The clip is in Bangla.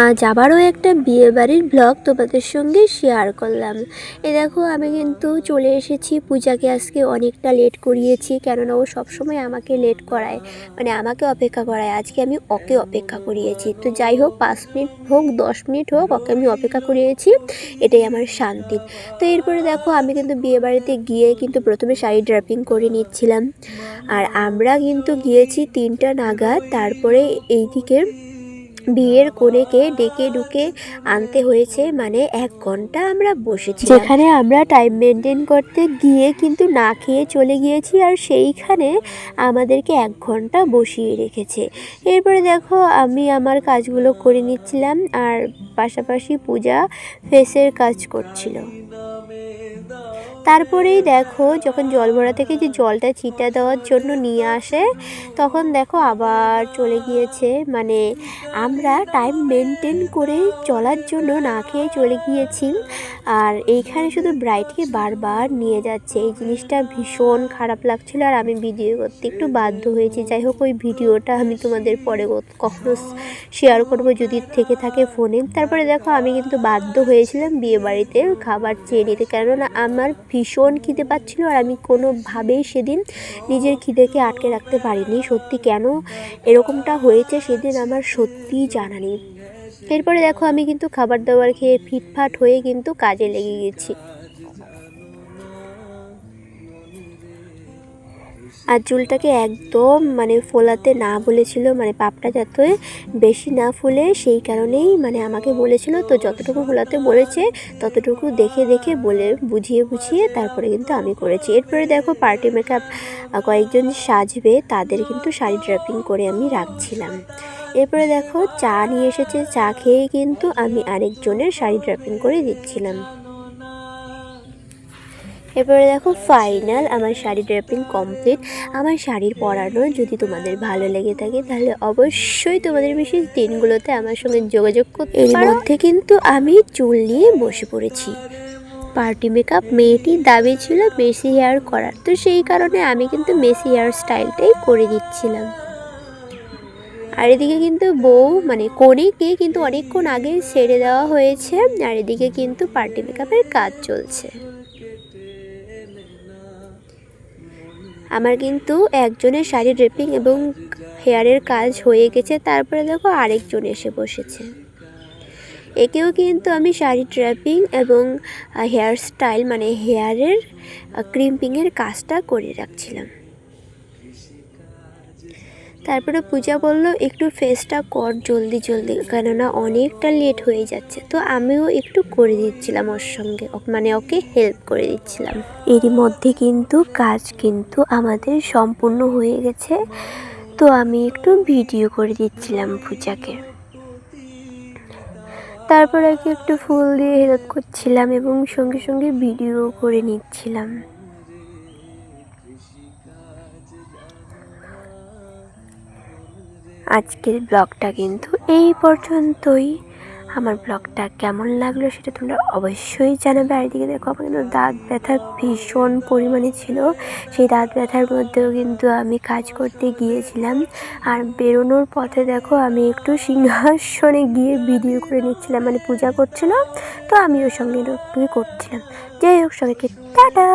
আজ আবারও একটা বিয়ে বাড়ির ব্লগ তোমাদের সঙ্গে শেয়ার করলাম। এ দেখো, আমি কিন্তু চলে এসেছি পূজাকে আজকে অনেকটা লেট করিয়েছি, কেননা ও সবসময় আমাকে লেট করায় মানে আমাকে অপেক্ষা করায়। আজকে আমি ওকে অপেক্ষা করিয়েছি। তো যাই হোক, পাঁচ মিনিট হোক, দশ মিনিট হোক, ওকে আমি অপেক্ষা করিয়েছি। এটাই আমার শান্তি। তো এরপরে দেখো, আমি কিন্তু বিয়ে বাড়িতে গিয়ে কিন্তু প্রথমে শাড়ি ড্রাপিং করে নিচ্ছিলাম। আর আমরা কিন্তু গিয়েছি তিনটা নাগাদ, তারপরে এইদিকে বিয়ের কনেকে ডেকে ডুকে আনতে হয়েছে মানে এক ঘণ্টা আমরা বসেছি যেখানে আমরা টাইম মেনটেন করতে গিয়ে কিন্তু না খেয়ে চলে গিয়েছি আর সেইখানে আমাদেরকে এক ঘণ্টা বসিয়ে রেখেছে। এরপরে দেখো, আমি আমার কাজগুলো করে নিচ্ছিলাম আর পাশাপাশি পূজা ফেসের কাজ করছিল। তারপরেই দেখো যখন জল ভরা থেকে যে জলটা ছিটা দেওয়ার জন্য নিয়ে আসে, তখন দেখো আবার চলে গিয়েছে। মানে আমরা টাইম মেনটেন করে চলার জন্য না খেয়ে চলে গিয়েছি। আর এইখানে শুধু ব্রাইটকে বারবার নিয়ে যাচ্ছে। এই জিনিসটা ভীষণ খারাপ লাগছিল আর আমি ভিডিও করতে একটু বাধ্য হয়েছি। যাই হোক, ওই ভিডিওটা আমি তোমাদের পরে কখনো শেয়ার করব যদি থেকে থাকে ফোনে তারপরে দেখো আমি কিন্তু বাধ্য হয়েছিলাম বিয়ে বাড়িতে খাবার চেয়ে নিতে। কেননা আমার ভীষণ খিদে পাচ্ছিলো আর আমি কোনোভাবেই সেদিন নিজের খিদেকে আটকে রাখতে পারিনি। সত্যি কেন এরকমটা হয়েছে সেদিন আমার সত্যিই জানা নেই। এরপরে দেখো আমি কিন্তু খাবার দাবার খেয়ে ফিটফাট হয়ে কিন্তু কাজে লেগে গেছি। আর চুলটাকে একদম মানে ফোলাতে না বলেছিল মানে পাপটা যাতে বেশি না ফুলে, সেই কারণেই মানে আমাকে বলেছিল। তো যতটুকু ফোলাতে বলেছে, ততটুকু দেখে দেখে বলে বুঝিয়ে বুঝিয়ে তারপরে কিন্তু আমি করেছি। এরপরে দেখো পার্টি মেকআপ কয়েকজন সাজবে, তাদের কিন্তু শাড়ি ড্রাপিং করে আমি রাখছিলাম। এরপরে দেখো চা নিয়ে এসেছে, চা খেয়ে কিন্তু আমি আরেকজনের শাড়ি ড্রাপিং করে দিচ্ছিলাম। এরপরে দেখো ফাইনাল আমার শাড়ি ড্রেপিং কমপ্লিট আমার শাড়ির পরানো যদি তোমাদের ভালো লেগে থাকে তাহলে অবশ্যই তোমাদের বিশেষ দিনগুলোতে আমার সঙ্গে যোগাযোগ করতে এর মধ্যে কিন্তু আমি চুল নিয়ে বসে পড়েছি। পার্টি মেকআপ মেয়েটির দাবি ছিল মেসি হেয়ার করার তো সেই কারণে আমি কিন্তু মেসি হেয়ার স্টাইলটাই করে দিচ্ছিলাম। আর এদিকে কিন্তু বউ মানে কনেকে কিন্তু অনেকক্ষণ আগে ছেড়ে দেওয়া হয়েছে আর এদিকে কিন্তু পার্টি মেকআপের কাজ চলছে। আমার কিন্তু একজনের শাড়ি ড্রেপিং এবং হেয়ারের কাজ হয়ে গেছে, তারপরে দেখো আরেকজন এসে বসেছে। একেও কিন্তু আমি শাড়ি ড্রেপিং এবং হেয়ার স্টাইল মানে হেয়ারের ক্রিম্পিংয়ের কাজটা করে রাখছিলাম। তারপরে পূজা বলল, একটু ফেসটা কর জলদি জলদি। কেননা অনেকটা লেট হয়ে যাচ্ছে। তো আমিও একটু করে দিচ্ছিলাম ওর সঙ্গে। মানে ওকে হেল্প করে দিচ্ছিলাম। এরই মধ্যে কিন্তু কাজ কিন্তু আমাদের সম্পূর্ণ হয়ে গেছে। তো আমি একটু ভিডিও করে দিচ্ছিলাম পূজাকে। তারপর ওকে একটু ফুল দিয়ে হেল্প করছিলাম এবং সঙ্গে সঙ্গে ভিডিও করে নিচ্ছিলাম। আজকের ব্লগটা কিন্তু এই পর্যন্তই। আমার ব্লগটা কেমন লাগল সেটা তোমরা অবশ্যই জানাবে। আর এদিকে দেখো, আমার কিন্তু দাঁত ব্যথা ভীষণ পরিমাণে ছিল। সেই দাঁত ব্যথার মধ্যেও কিন্তু আমি কাজ করতে গিয়েছিলাম। আর বেরোনোর পথে দেখো, আমি একটু সিংহাসনে গিয়ে ভিডিও করে নিচ্ছিলাম। মানে পূজা করছিলাম তো আমি ওর সঙ্গে করছিলাম। যাই হোক, সবাইকে টাটা!